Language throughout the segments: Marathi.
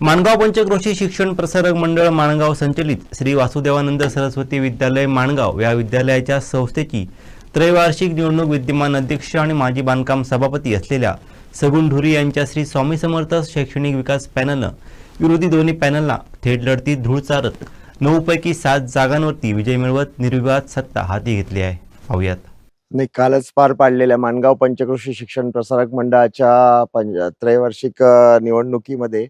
माणगाव पंचक्रोशी शिक्षण प्रसारक मंडळ माणगाव संचलित श्री वासुदेवानंद सरस्वती विद्यालय माणगाव या विद्यालयाच्या संस्थेची त्रैवार्षिक निवडणूक विद्यमान अध्यक्ष आणि माजी बांधकाम सभापती असलेल्या सगुण ढुरी यांच्या श्री स्वामी समर्थ शैक्षणिक विकास पॅनलनं विरोधी दोन्ही पॅनलला थेट लढतीत धूळ चारत नऊपैकी सात जागांवरती विजय मिळवत निर्विवाद सत्ता हाती घेतली आहे. पाहूयात. नाही कालच पार पाडलेल्या माणगाव पंचक्रोशी शिक्षण प्रसारक मंडळाच्या पंच त्रैवार्षिक निवडणुकीमध्ये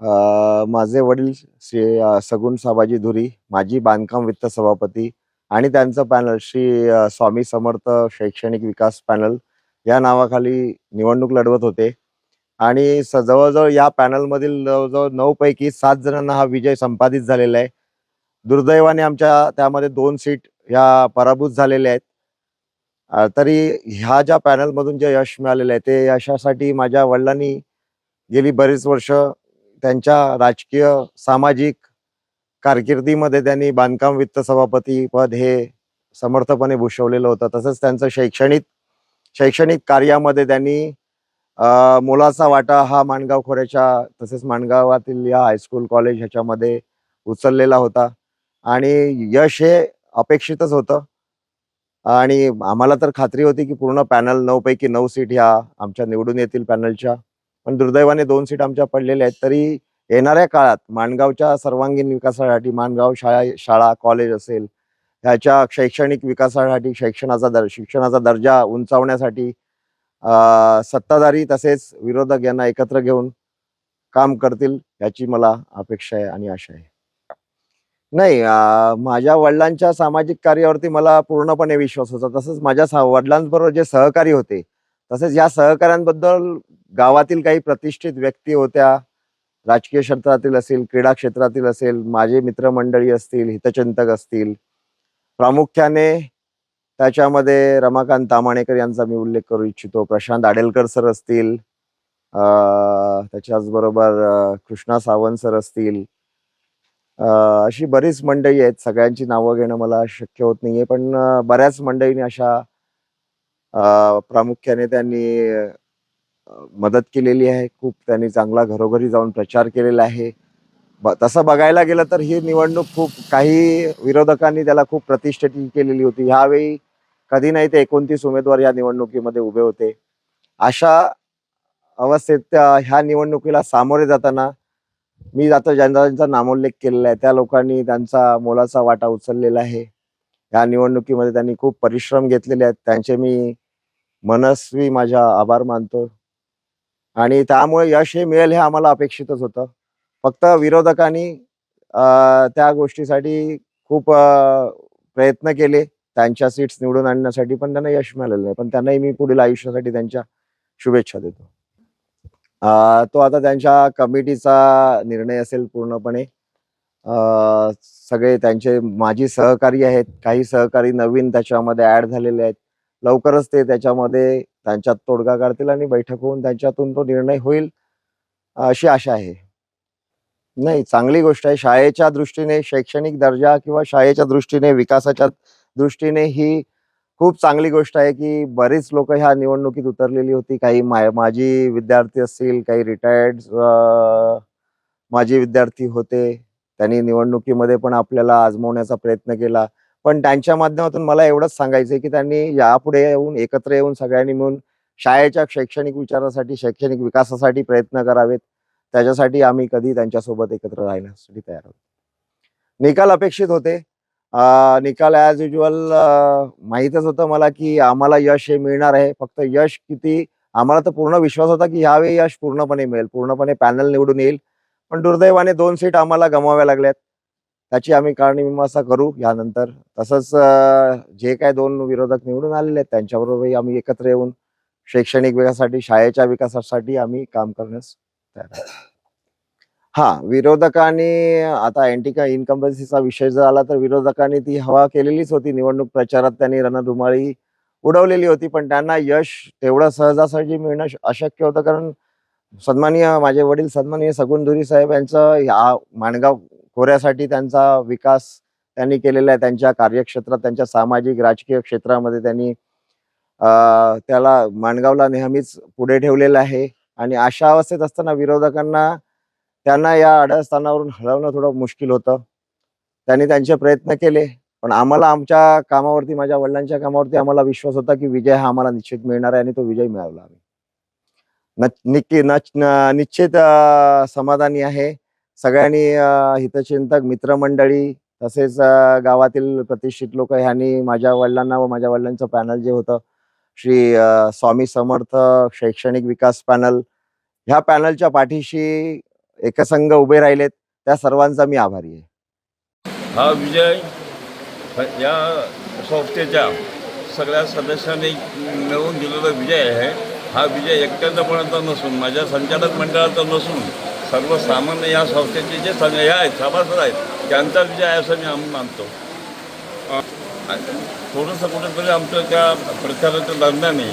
माझे वडील श्री सगुण साबाजी धुरी माजी बांधकाम वित्त सभापती आणि त्यांचं पॅनल श्री स्वामी समर्थ शैक्षणिक विकास पॅनल या नावाखाली निवडणूक लढवत होते. आणि स जवळजवळ या पॅनलमधील जवळजवळ नऊपैकी सात जणांना हा विजय संपादित झालेला आहे. दुर्दैवाने आमच्या त्यामध्ये दोन सीट ह्या पराभूत झालेल्या आहेत. तरी ह्या ज्या पॅनलमधून जे यश मिळालेलं आहे ते यशासाठी माझ्या वडिलांनी गेली बरीच वर्ष त्यांच्या राजकीय सामाजिक कारकिर्दीमध्ये त्यांनी बांधकाम वित्त सभापती पद हे समर्थपणे भूषवलेलं होतं. तसंच त्यांचं शैक्षणिक शैक्षणिक कार्यामध्ये त्यांनी मोलाचा वाटा हा माणगाव खोऱ्याच्या तसेच माणगावातील या हायस्कूल कॉलेज ह्याच्यामध्ये उचललेला होता. आणि यश हे अपेक्षितच होतं. आणि आम्हाला तर खात्री होती की पूर्ण पॅनल नऊ पैकी नऊ सीट ह्या आमच्या निवडून येतील पॅनलच्या पण दुर्दैवाने दोन सीट आमच्या पडलेल्या आहेत. तरी येणाऱ्या काळात माणगावच्या सर्वांगीण विकासासाठी माणगाव शाळा शाळा कॉलेज असेल ह्याच्या शैक्षणिक विकासासाठी शैक्षणाचा दर शिक्षणाचा दर्जा उंचावण्यासाठी सत्ताधारी तसेच विरोधक यांना एकत्र घेऊन काम करतील याची मला अपेक्षा आहे आणि आशा आहे. नाही माझ्या वडिलांच्या सामाजिक कार्यावरती मला पूर्णपणे विश्वास होता. तसंच माझ्या सा- वडिलांबरोबर जे सहकारी होते तसेच या सहकाऱ्यांबद्दल गावातील काही प्रतिष्ठित व्यक्ती होत्या राजकीय क्षेत्रातील असेल क्रीडा क्षेत्रातील असेल माझे मित्रमंडळी असतील हितचिंतक असतील प्रामुख्याने त्याच्यामध्ये रमाकांत तामाणेकर यांचा मी उल्लेख करू इच्छितो प्रशांत आडेलकर सर असतील त्याच्याचबरोबर कृष्णा सावंत सर असतील अशी बरीच मंडळी आहेत सगळ्यांची नावं घेणं मला शक्य होत नाहीये पण बऱ्याच मंडळींनी अशा प्रामुख्याने त्यांनी मदत केलेली आहे. खूप त्यांनी चांगला घरोघरी जाऊन प्रचार केलेला आहे. ब- तसं बघायला गेलं तर ही निवडणूक खूप काही विरोधकांनी त्याला खूप प्रतिष्ठित केलेली होती. ह्यावेळी कधी नाही ते एकोणतीस उमेदवार या निवडणुकीमध्ये उभे होते. अशा अवस्थेत त्या- ह्या निवडणुकीला सामोरे जाताना मी आता ज्यांचा ज्यांचा नामोल्लेख केलेला आहे त्या लोकांनी त्यांचा मोलाचा वाटा उचललेला आहे. या निवडणुकीमध्ये त्यांनी खूप परिश्रम घेतलेले आहेत. त्यांचे मी मनस्वी माझ्या आभार मानतो. आणि त्यामुळे यश हे मिळेल हे आम्हाला अपेक्षितच होतं. फक्त विरोधकांनी त्या गोष्टीसाठी खूप प्रयत्न केले. त्यांच्या सीट्स निवडून आणण्यासाठी पण त्यांना यश मिळालेलं नाही पण त्यांनाही मी पुढील आयुष्यासाठी त्यांच्या शुभेच्छा देतो. तो आता त्यांच्या कमिटीचा निर्णय असेल पूर्णपणे. सगळे त्यांचे माजी सहकारी आहेत. काही सहकारी नवीन त्याच्यामध्ये ऍड झालेले आहेत. लवकरच ते त्याच्यामध्ये त्यांच्यात तोडगा काढतील आणि बैठक होऊन त्यांच्यातून तो निर्णय होईल अशी आशा आहे. नाही चांगली गोष्ट आहे. शाळेच्या दृष्टीने शैक्षणिक दर्जा किंवा शाळेच्या दृष्टीने विकासाच्या दृष्टीने ही खूप चांगली गोष्ट आहे की बरीच लोक ह्या निवडणुकीत उतरलेली होती. काही मा- माजी विद्यार्थी असतील काही रिटायर्ड माजी विद्यार्थी होते. त्यांनी निवडणुकीमध्ये पण आपल्याला आजमवण्याचा प्रयत्न केला. पण त्यांच्या माध्यमातून मला एवढंच सांगायचं की त्यांनी यापुढे येऊन एकत्र येऊन सगळ्यांनी मिळून शाळेच्या शैक्षणिक विचारासाठी शैक्षणिक विकासासाठी प्रयत्न करावेत. त्याच्यासाठी आम्ही कधी त्यांच्यासोबत एकत्र राहण्यासाठी तयार आहोत. निकाल अपेक्षित होते. निकाल ॲज युजल माहीतच होतं मला की आम्हाला यश हे मिळणार आहे. फक्त यश किती आम्हाला तर पूर्ण विश्वास होता की ह्यावेळी यश पूर्णपणे मिळेल. पूर्णपणे पॅनल निवडून येईल. पण दुर्दैवाने दोन सीट आम्हाला गमवाव्या लागल्यात. त्याची आम्ही कारणमीमांसा करू. यानंतर तसंच जे काय दोन विरोधक निवडून आलेले आहेत त्यांच्याबरोबरही आम्ही एकत्र येऊन शैक्षणिक विकासासाठी शाळेच्या विकासासाठी आम्ही काम करण्यास तयार हा विरोधकांनी आता अँटिका इनकम्बन्सीचा विषय जर आला तर विरोधकांनी ती हवा केलेलीच होती. निवडणूक प्रचारात त्यांनी रणधुमाळी उडवलेली होती पण त्यांना यश तेवढं सहजासहजी मिळणं अशक्य होतं. कारण सन्माननीय माझे वडील सन्माननीय सगुण धुरी साहेब यांचं या माणगाव खोऱ्यासाठी त्यांचा विकास त्यांनी केलेला आहे. त्यांच्या कार्यक्षेत्रात त्यांच्या सामाजिक राजकीय क्षेत्रामध्ये त्यांनी त्याला माणगावला नेहमीच पुढे ठेवलेलं आहे. आणि अशा अवस्थेत असताना विरोधकांना त्यांना या आढळस्थानावरून हलवणं थोडं मुश्किल होतं. त्यांनी त्यांचे प्रयत्न केले. पण आम्हाला आमच्या कामावरती माझ्या वडिलांच्या कामावरती आम्हाला विश्वास होता की विजय हा आम्हाला निश्चित मिळणार आहे आणि तो विजय मिळवला आम्ही. निक्की न- निश्चित समाधानी आहे. सगळ्यांनी हितचिंतक मित्रमंडळी तसेच गावातील प्रतिष्ठित लोक ह्यांनी माझ्या वडिलांना व माझ्या वडिलांचं पॅनल जे होतं श्री स्वामी समर्थ शैक्षणिक विकास पॅनल ह्या पॅनलच्या पाठीशी एकसंघ उभे राहिलेत. त्या सर्वांचा मी आभारी आहे. हा विजय या संस्थेच्या सगळ्या सदस्यांनी मिळवून दिलेला विजय आहे. हा विजय एकट्याचा कोणाचा नसून माझ्या संचालक मंडळाचा नसून सर्वसामान्य या संस्थेचे जे सं हे आहेत सभासद आहेत त्यांचा विजय आहे असं मी आम्ही मानतो. थोडंसं कुठेतरी आमचं त्या प्रचाराच्या दरम्यानही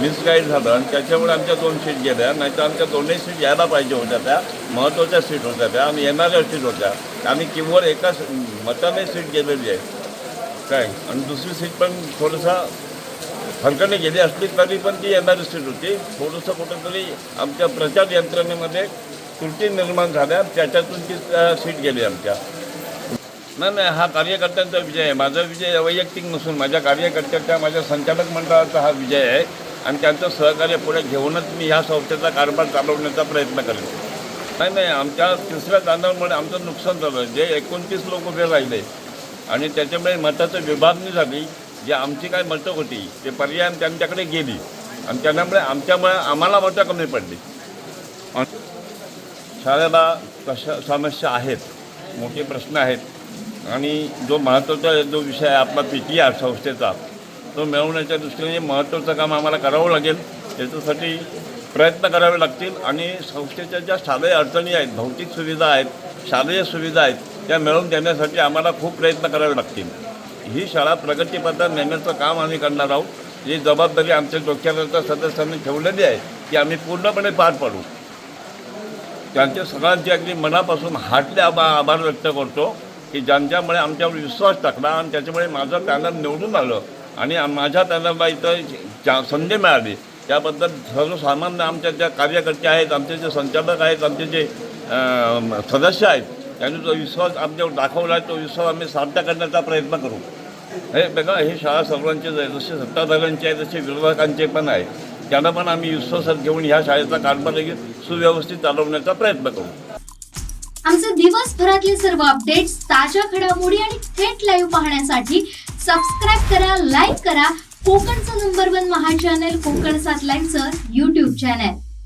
मिसगाईड झालं आणि त्याच्यामुळे आमच्या दोन सीट गेल्या नाही तर आमच्या दोन्ही सीट यायला पाहिजे होत्या त्या महत्त्वाच्या सीट होत्या त्या आणि येणाऱ्या सीट होत्या. आणि किंवा एका मताने सीट गेलेली आहे. काय? आणि दुसरी सीट पण थोडंसं फरकाने गेली असली तरी पण ती येणारी सीट होती. थोडंसं कुठंतरी आमच्या प्रचार यंत्रणेमध्ये त्रुटी निर्माण झाल्या त्याच्यातून ती सीट गेली आमच्या. नाही नाही हा कार्यकर्त्यांचा विजय आहे. माझा विजय वैयक्तिक नसून माझ्या कार्यकर्त्याच्या माझ्या संचालक मंडळाचा हा विजय आहे आणि त्यांचं सहकार्य पुढे घेऊनच मी ह्या संस्थेचा कारभार चालवण्याचा प्रयत्न करेन. नाही नाही आमच्या तिसऱ्या तांदळामुळे आमचं नुकसान झालं. जे एकोणतीस लोक उभे राहिले आणि त्याच्यामुळे मताचं विभागणी झाली जे आमची काय मतं होती ते पर्याय त्यांच्याकडे गेली आणि त्याच्यामुळे आमच्यामुळे आम्हाला मतं कमी पडली. शाळेला कशा समस्या आहेत मोठे प्रश्न आहेत आणि जो महत्त्वाचा जो विषय आहे आपला पी टी आर संस्थेचा तो मिळवण्याच्या दृष्टीने महत्त्वाचं काम आम्हाला करावं लागेल. त्याच्यासाठी प्रयत्न करावे लागतील आणि संस्थेच्या ज्या शालेय अडचणी आहेत भौतिक सुविधा आहेत शालेय सुविधा आहेत त्या मिळवून देण्यासाठी आम्हाला खूप प्रयत्न करावे लागतील. ही शाळा प्रगतीपथात नेण्याचं काम आम्ही करणार आहोत. ही जबाबदारी आमच्या डोक्यावरच्या सदस्यांनी ठेवलेली आहे की आम्ही पूर्णपणे पार पाडू. त्यांच्या सगळ्यांचे अगदी मनापासून हाटले आभा आभार व्यक्त करतो की ज्यांच्यामुळे आमच्यावर विश्वास टाकला आणि त्याच्यामुळे माझं त्यांना निवडून आलं आणि माझ्या माझ्या बा इथं संधी मिळाली त्याबद्दल सर्वसामान्य आमच्या ज्या कार्यकर्ते आहेत आमचे जे संचालक आहेत आमचे जे सदस्य आहेत त्यांनी जो विश्वास आमच्यावर दाखवला आहे तो विश्वास आम्ही साध्य करण्याचा प्रयत्न करू. हे बघा हे शाळा सर्वांचे जसे सत्ताधाऱ्यांचे आहे तसे विरोधकांचे पण आहे त्यांना पण आम्ही विश्वासात घेऊन ह्या शाळेचा कारभार सुव्यवस्थित चालवण्याचा प्रयत्न करू. आमचे दिवसभरातले सर्व अपडेट्स ताज्या घडामोडी आणि थेट लाईव्ह पाहण्यासाठी सबस्क्राईब करा लाईक करा. कोकणचं नंबर वन महा चॅनल कोकण सात लाईनचं युट्यूब चॅनल